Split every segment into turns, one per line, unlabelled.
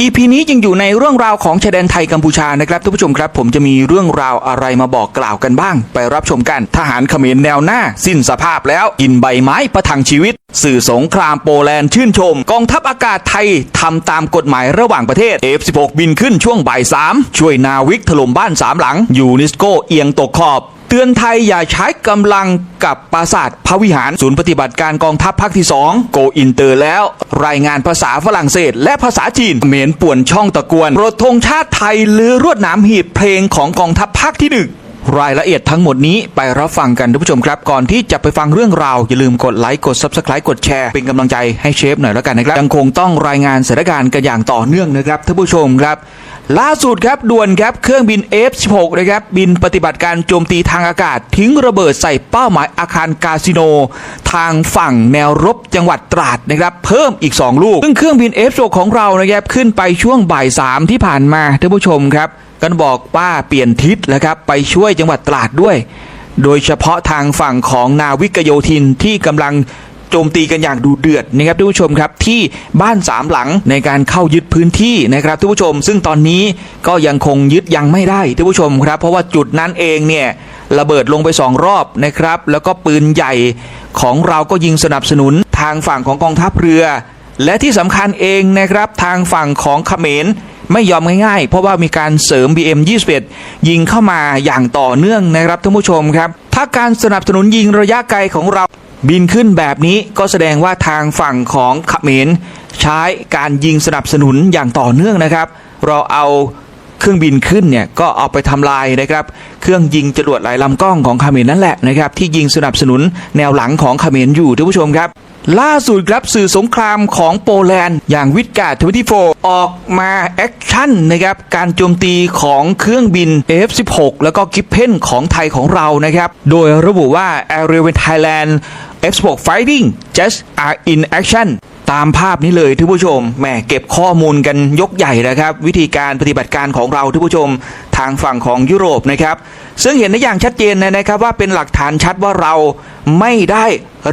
EP นี้ยังอยู่ในเรื่องราวของชายแดนไทยกัมพูชานะครับท่านผู้ชมครับ ผมจะมีเรื่องราวอะไรมาบอกกล่าวกันบ้าง ไปรับชมกัน ทหารเขมรแนวหน้า สิ้นสภาพแล้วกินใบไม้ประทังชีวิต สื่อสงครามโปแลนด์ชื่นชม กองทัพอากาศไทยทำตามกฎหมายระหว่างประเทศ F16 บินขึ้นช่วงบ่ายสามช่วยนาวิกถล่มบ้านสามหลังยูนิสโกเอียงตกขอบ ตือนไทยอย่าใช้กำลังกับปราสาทพระวิหาร ศูนย์ปฏิบัติการกองทัพภาคที่ 2 โกอินเตอร์แล้ว รายงานภาษาฝรั่งเศส และภาษาจีนเขมรป่วนช่องตะกวนโปรดธงชาติไทยลือรวดหน้ำหีบเพลงของกองทัพภาคที่หนึ่ง รายละเอียดทั้งหมดนี้ไปรับฟังกันท่านผู้ชมครับ ก่อนที่จะไปฟังเรื่องราว อย่าลืมกดไลค์กด Subscribe กดแชร์ เป็นกำลังใจให้เชฟหน่อยแล้วกันนะครับ ยังคงต้องรายงานสถานการณ์กันอย่างต่อเนื่องนะครับท่านผู้ชมครับ ล่าสุดครับด่วนครับเครื่องบิน F16 นะครับบินปฏิบัติการโจมตีทางอากาศ ทิ้งระเบิดใส่เป้าหมายอาคารคาสิโน ทางฝั่งแนวรบจังหวัดตราดนะครับเพิ่มอีก 2 ลูกซึ่งเครื่องบิน F16 ของเรานะครับขึ้นไปช่วงบ่าย3ที่ผ่านมาท่านผู้ชมครับ กันบอกว่าเปลี่ยนทิศแล้วครับไปช่วยจังหวัดตราดด้วย โดยเฉพาะทางฝั่งของนาวิกโยธินที่กำลังโจมตีกันอย่างดูเดือดนะครับท่านผู้ชมครับที่บ้านสามหลังในการเข้ายึดพื้นที่นะครับท่านผู้ชม ซึ่งตอนนี้ก็ยังคงยึดยังไม่ได้ท่านผู้ชมครับ เพราะว่าจุดนั้นเองเนี่ยระเบิดลงไปสองรอบนะครับ แล้วก็ปืนใหญ่ของเราก็ยิงสนับสนุนทางฝั่งของกองทัพเรือ และที่สำคัญเองนะครับทางฝั่งของเขมร ไม่ยอมง่ายๆ เพราะว่ามีการเสริม BM21 ยิงเข้ามาอย่างต่อเนื่องนะครับท่านผู้ชมครับ ถ้าการสนับสนุนยิงระยะไกลของเราบินขึ้นแบบนี้ก็แสดงว่าทางฝั่งของเขมรใช้การยิงสนับสนุนอย่างต่อเนื่องนะครับ เราเอาเครื่องบินขึ้นเนี่ยก็เอาไปทำลายนะครับ เครื่องยิงจรวดหลายลำกล้องของเขมรนั่นแหละนะครับที่ยิงสนับสนุนแนวหลังของเขมรอยู่ท่านผู้ชมครับ ล่าสุดครับสื่อสงครามของโปแลนด์อย่างวิดการ์ด24ออกมาแอคชั่นนะครับการโจมตีของเครื่องบิน F16 แล้วก็กิฟเพนของไทยของเรานะครับ โดยระบุว่า Area in Thailand F16 Fighting just are in action ตามภาพนี้เลยท่านผู้ชมแหมเก็บข้อมูลกันยกใหญ่นะครับ วิธีการปฏิบัติการของเราท่านผู้ชมทางฝั่งของยุโรปนะครับ ซึ่งเห็นได้อย่างชัดเจนนะครับว่าเป็นหลักฐานชัดว่าเราไม่ได้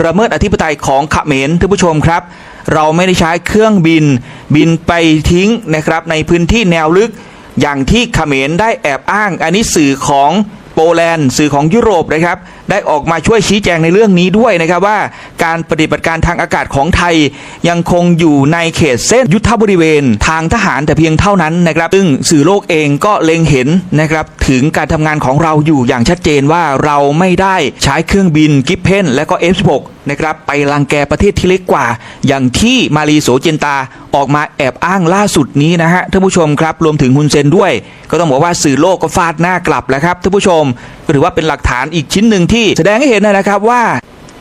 ระเมิดอธิปไตยของเขมรท่านผู้ชมครับ เราไม่ได้ใช้เครื่องบินบินไปทิ้งนะครับในพื้นที่แนวลึกอย่างที่เขมรได้แอบอ้าง อันนี้สื่อของโปแลนด์สื่อของยุโรปนะครับ ได้ออกมาช่วยชี้แจงในเรื่องนี้ด้วยนะครับว่า การปฏิบัติการทางอากาศของไทย ยังคงอยู่ในเขตเส้นยุทธบริเวณ ทางทหารแต่เพียงเท่านั้นนะครับซึ่งสื่อโลกเองก็เล็งเห็นนะครับถึงการทำงานของเราอยู่อย่างชัดเจนว่าเราไม่ได้ใช้เครื่องบินกิฟเพนและก็ F16 นะครับไปรังแกประเทศที่เล็กกว่า อย่างที่มารีโสเจนตาออกมาแอบอ้างล่าสุดนี้นะฮะท่านผู้ชมครับ รวมถึงฮุนเซนด้วย ก็ต้องบอกว่าสื่อโลกก็ฟาดหน้ากลับแล้วครับท่านผู้ชมก็ถือว่าเป็นหลักฐานอีกชิ้นหนึ่งที่แสดงให้เห็นนะครับว่า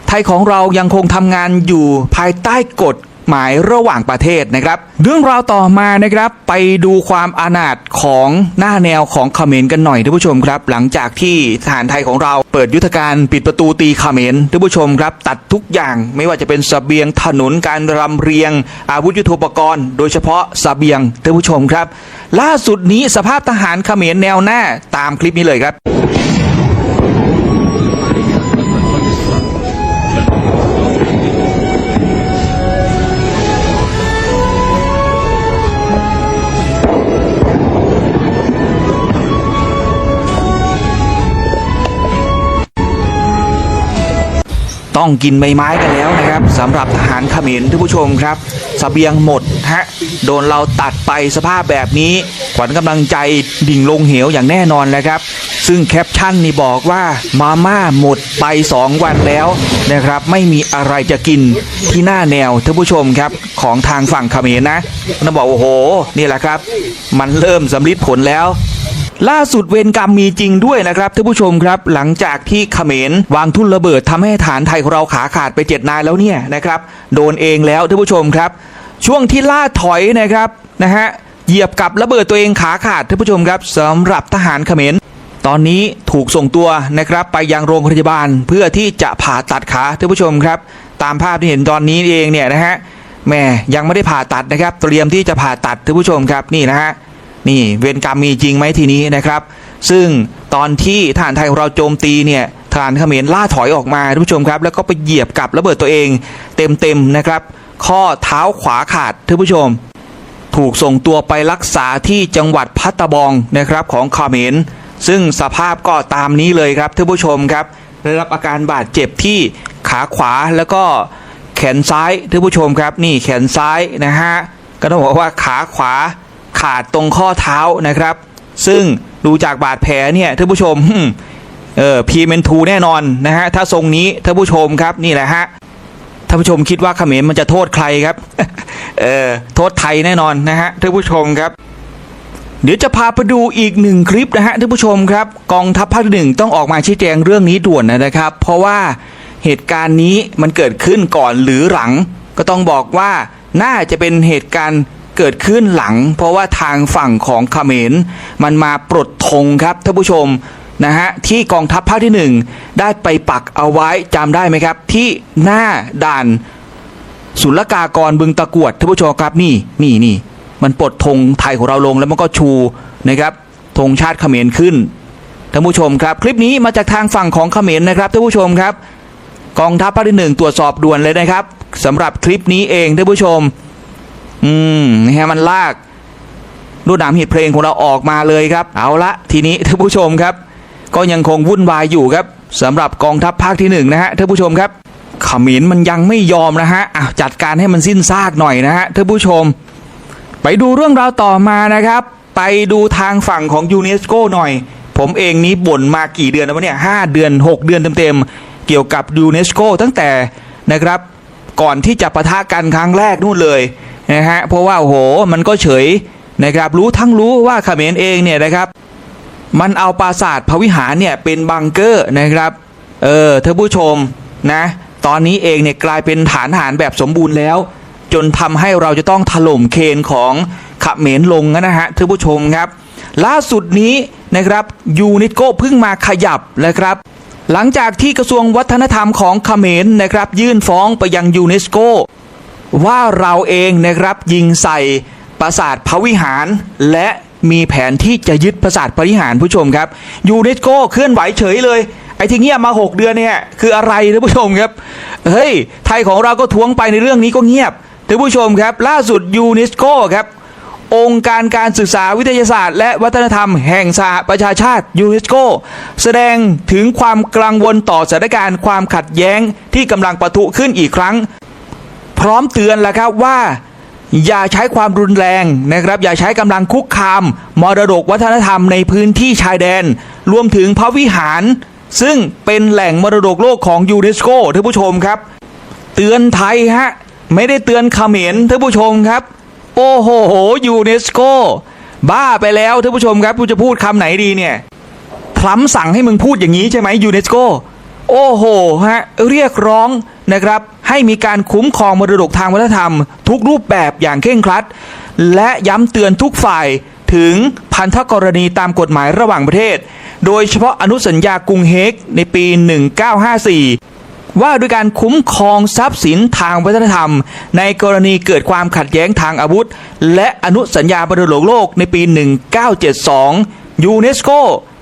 ไทยของเรายังคงทำงานอยู่ภายใต้กฎหมายระหว่างประเทศนะครับ เรื่องราวต่อมานะครับไปดูความอานาถของหน้าแนวของเขมรกันหน่อยท่านผู้ชมครับ หลังจากที่ทหารไทยของเราเปิดยุทธการปิดประตูตีเขมรท่านผู้ชมครับ ตัดทุกอย่างไม่ว่าจะเป็นสเบียงถนนการรำเรียง อาวุธยุทโธปกรณ์ โดยเฉพาะสเบียงท่านผู้ชมครับ ล่าสุดนี้สภาพทหารเขมรแนวหน้าตามคลิปนี้เลยครับ ต้องกินใบไม้กันแล้วนะครับสำหรับทหารเขมรท่านผู้ชมครับสเสบียงหมดฮะโดนเราตัดไปสภาพแบบนี้ขวัญกำลังใจดิ่งลงเหวอย่างแน่นอนแล้วครับ ซึ่งแคปชั่นนี่บอกว่ามาม่าหมดไป 2 วันแล้วนะครับไม่มีอะไรจะกินที่หน้าแนวท่านผู้ชมครับของทางฝั่งเขมรนะต้องบอกโอ้โหนี่แหละครับ มันเริ่มสำลิดผลแล้ว ล่าสุดเวรกรรมมีจริงด้วยนะครับท่านผู้ชมครับ หลังจากที่เขมรวางทุ่นระเบิดทำให้ฐานไทยของเราขาขาดไปเจ็ดนายแล้วเนี่ยนะครับโดนเองแล้วท่านผู้ชมครับ ช่วงที่ล่าถอยนะครับนะฮะเหยียบกับระเบิดตัวเองขาขาดท่านผู้ชมครับสำหรับทหารเขมรตอนนี้ถูกส่งตัวนะครับไปยังโรงพยาบาลเพื่อที่จะผ่าตัดขาท่านผู้ชมครับ ตามภาพที่เห็นตอนนี้เองเนี่ยนะฮะแหม่ยังไม่ได้ผ่าตัดนะครับ เตรียมที่จะผ่าตัดท่านผู้ชมครับนี่นะฮะ นี่เวรกรรมมีจริงไหมทีนี้นะครับ ซึ่งตอนที่ทหารไทยของเราโจมตีเนี่ยทหารเขมรล่าถอยออกมาท่านผู้ชมครับ แล้วก็ไปเหยียบกับระเบิดตัวเองเต็มๆนะครับ ข้อเท้าขวาขาดท่านผู้ชม ถูกส่งตัวไปรักษาที่จังหวัดพัตตบองนะครับของเขมรซึ่งสภาพก็ตามนี้เลยครับท่านผู้ชมครับได้รับอาการบาดเจ็บที่ขาขวาแล้วก็แขนซ้ายท่านผู้ชมครับ นี่แขนซ้ายนะฮะก็ต้องบอกว่าขาขวา ขาดตรงข้อเท้านะครับ ซึ่งดูจากบาดแผลเนี่ยท่านผู้ชมเออพีเมนทูแน่นอนนะฮะถ้าทรงนี้ท่านผู้ชมครับนี่แหละฮะท่านผู้ชมคิดว่าเขมรมันจะโทษใครครับเออโทษไทยแน่นอนนะฮะท่านผู้ชมครับ เดี๋ยวจะพาไปดูอีกหนึ่งคลิปนะฮะท่านผู้ชมครับ กองทัพภาคหนึ่งต้องออกมาชี้แจงเรื่องนี้ด่วนนะครับ เพราะว่าเหตุการณ์นี้มันเกิดขึ้นก่อนหรือหลัง ก็ต้องบอกว่าน่าจะเป็นเหตุการณ์ เกิดขึ้นหลัง เพราะว่าทางฝั่งของเขมรมันมาปลดธงครับท่านผู้ชมนะฮะที่กองทัพภาคที่หนึ่งได้ไปปักเอาไว้จำได้ไหมครับ ที่หน้าด่านศุลกากรบึงตะกวดท่านผู้ชมครับนี่นี่นี่มันปลดธงไทยของเราลงแล้วมันก็ชูนะครับธงชาติเขมรขึ้นท่านผู้ชมครับ คลิปนี้มาจากทางฝั่งของเขมรนะครับท่านผู้ชมครับ กองทัพภาคที่หนึ่งตรวจสอบด่วนเลยนะครับสำหรับคลิปนี้เองท่านผู้ชม อืมนะฮะมันลากรูดหนามหีดเพลงของเราออกมาเลยครับ เอาละทีนี้ท่านผู้ชมครับ ก็ยังคงวุ่นวายอยู่ครับสำหรับกองทัพภาคที่หนึ่งนะฮะท่านผู้ชมครับขมรมันยังไม่ยอมนะฮะอะจัดการให้มันสิ้นซากหน่อยนะฮะท่านผู้ชม ไปดูเรื่องราวต่อมานะครับ ไปดูทางฝั่งของยูเนสโกหน่อย ผมเองนี้บ่นมากี่เดือนแล้ววะเนี่ยห้าเดือน 6 เดือนเต็มๆเกี่ยวกับยูเนสโกตั้งแต่นะครับ ก่อนที่จะปะทะกันครั้งแรกนู่นเลย นะฮะเพราะว่าโอ้โหมันก็เฉยนะครับรู้ทั้งรู้ว่าเขมรเองเนี่ยนะครับ มันเอาปราสาทพระวิหารเนี่ยเป็นบังเกอร์นะครับเออท่านผู้ชมนะตอนนี้เองเนี่ยกลายเป็นฐานทหารแบบสมบูรณ์แล้ว จนทำให้เราจะต้องถล่มเคนของเขมรลงนะฮะท่านผู้ชมครับ ล่าสุดนี้นะครับยูนิโก้เพิ่งมาขยับนะครับ หลังจากที่กระทรวงวัฒนธรรมของเขมรนะครับ ยื่นฟ้องไปยังยูเนสโก ว่าเราเองนะครับยิงใส่ปราสาทพระวิหาร และมีแผนที่จะยึดปราสาทพระวิหารผู้ชมครับยูเนสโกเคลื่อนไหวเฉยเลยไอ้ที่เงียบมา 6 เดือนเนี่ยคืออะไรท่านผู้ชมครับ เฮ้ย ไทยของเราก็ท้วงไปในเรื่องนี้ก็เงียบท่านผู้ชมครับ ล่าสุดยูเนสโกครับ องค์การการศึกษาวิทยาศาสตร์ และวัฒนธรรมแห่งสหประชาชาติยูเนสโกแสดงถึงความกังวลต่อสถานการณ์ความขัดแย้งที่กำลังปะทุขึ้นอีกครั้ง พร้อมเตือนแล้วครับว่า อย่าใช้ความรุนแรงนะครับ อย่าใช้กำลังคุกคามมรดกวัฒนธรรมในพื้นที่ชายแดน รวมถึงพระวิหาร ซึ่งเป็นแหล่งมรดกโลกของยูเนสโกท่านผู้ชมครับ เตือนไทยฮะไม่ได้เตือนเขมรท่านผู้ชมครับ โอ้โหยูเนสโกบ้าไปแล้วท่านผู้ชมครับกูจะพูดคำไหนดีเนี่ยทรัมสั่งให้มึงพูดอย่างนี้ใช่ไหมยูเนสโกโอ้โหฮะเรียกร้องนะครับ ให้มีการคุ้มครองมรดกทางวัฒนธรรม ทุกรูปแบบอย่างเคร่งครัด และย้ำเตือนทุกฝ่ายถึงพันธกรณีตามกฎหมายระหว่างประเทศ โดยเฉพาะอนุสัญญากรุงเฮกในปี 1954 ว่าด้วยการคุ้มครองทรัพย์สินทางวัฒนธรรม ในกรณีเกิดความขัดแย้งทางอาวุธ และอนุสัญญาบรดกโลกในปี 1972 ยูเนสโก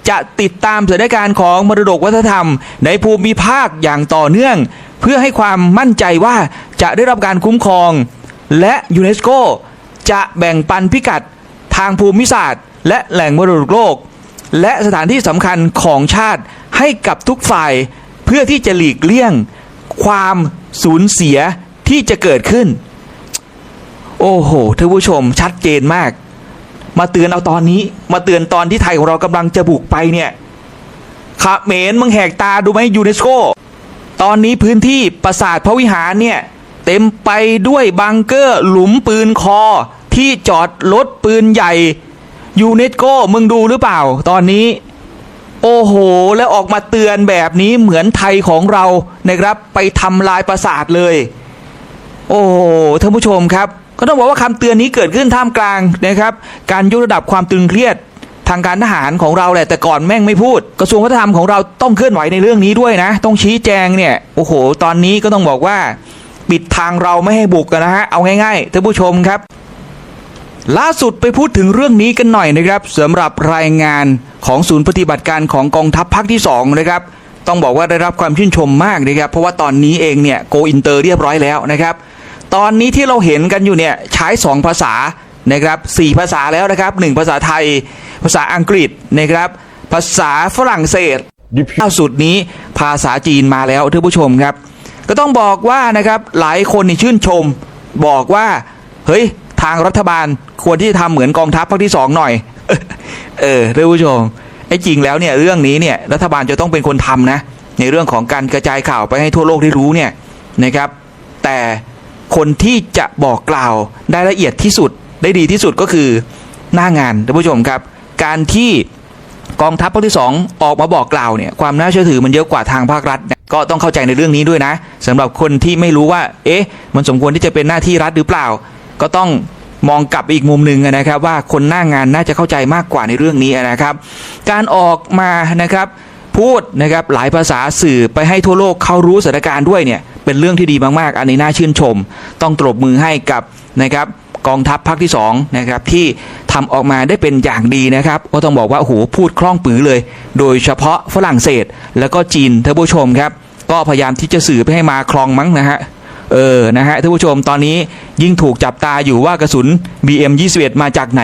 จะติดตามสถานการณ์ของมรดกวัฒนธรรม ในภูมิภาคอย่างต่อเนื่อง เพื่อให้ความมั่นใจว่าจะได้รับการคุ้มครอง และยูเนสโกจะแบ่งปันพิกัดทางภูมิศาสตร์ และแหล่งมรดกโลก และสถานที่สำคัญของชาติให้กับทุกฝ่าย เพื่อที่จะหลีกเลี่ยง ความสูญเสียที่จะเกิดขึ้น โอ้โหท่านผู้ชมชัดเจนมาก มาเตือนเอาตอนนี้ มาเตือนตอนที่ไทยของเรากำลังจะบุกไปเนี่ยขะเขมรมึงแหกตาดูไหมยูเนสโก ตอนนี้พื้นที่ปราสาทพระวิหารเนี่ย เต็มไปด้วยบังเกอร์หลุมปืนคอที่จอดรถปืนใหญ่ยูเนสโกมึงดูหรือเปล่า ตอนนี้ โอ้โห แล้วออกมาเตือนแบบนี้เหมือนไทยของเรานะครับ ไปทำลายปราสาทเลย โอ้ท่านผู้ชมครับ ก็ต้องบอกว่าคำเตือนนี้เกิดขึ้นท่ามกลางนะครับ การยกระดับความตึงเครียด ทางการทหารของเราแหละแต่ก่อนแม่งไม่พูด กระทรวงวัฒนธรรมของเราต้องเคลื่อนไหวในเรื่องนี้ด้วยนะ ต้องชี้แจงเนี่ยโอ้โห ตอนนี้ก็ต้องบอกว่า ปิดทางเราไม่ให้บุกกันนะฮะเอาง่ายๆท่านผู้ชมครับ ล่าสุดไปพูดถึงเรื่องนี้กันหน่อยนะครับสำหรับรายงานของศูนย์ปฏิบัติการของกองทัพภาคที่สองนะครับต้องบอกว่าได้รับความชื่นชมมากนะครับเพราะว่าตอนนี้เองเนี่ยโกอินเตอร์เรียบร้อยแล้วนะครับตอนนี้ที่เราเห็นกันอยู่เนี่ยใช้ 2 ภาษา นะครับสี่ภาษาแล้วนะครับหนึ่งภาษาไทย ภาษาอังกฤษนะครับ ภาษาฝรั่งเศสล่าสุดนี้ภาษาจีนมาแล้วท่านผู้ชมครับ ก็ต้องบอกว่านะครับหลายคนนี่ชื่นชม บอกว่าเฮ้ยทางรัฐบาลควรที่จะทำเหมือนกองทัพภาคที่สองหน่อย เออท่านผู้ชมไอ้จริงแล้วเนี่ยเรื่องนี้เนี่ยรัฐบาลจะต้องเป็นคนทำนะ ในเรื่องของการกระจายข่าวไปให้ทั่วโลกได้รู้เนี่ยนะครับ แต่คนที่จะบอกกล่าวได้ละเอียดที่สุด ได้ดีที่สุดก็คือหน้างานท่านผู้ชมครับ การที่กองทัพภาคที่ 2 ออกมาบอกกล่าวเนี่ยความน่าเชื่อถือมันเยอะกว่าทางภาครัฐ ก็ต้องเข้าใจในเรื่องนี้ด้วยนะสำหรับคนที่ไม่รู้ว่า เอ๊ะ มันสมควรที่จะเป็นหน้าที่รัฐหรือเปล่า ก็ต้องมองกลับอีกมุมหนึ่งนะครับ ว่าคนหน้างานน่าจะเข้าใจมากกว่าในเรื่องนี้นะครับ การออกมานะครับพูดนะครับหลายภาษาสื่อไปให้ทั่วโลกเขารู้สถานการณ์ด้วยเนี่ยเป็นเรื่องที่ดีมากๆ อันนี้น่าชื่นชม ต้องตบมือให้กับนะครับ กองทัพภาคที่2นะครับที่ทำออกมาได้เป็นอย่างดีนะครับก็ต้องบอกว่าโอ้โหพูดคล่องปือเลย โดยเฉพาะฝรั่งเศสแล้วก็จีนท่านผู้ชมครับ ก็พยายามที่จะสื่อไปให้มาคลองมั้งนะฮะเออนะฮะท่านผู้ชมตอนนี้ยิ่งถูกจับตาอยู่ว่ากระสุน BM 21 มาจากไหน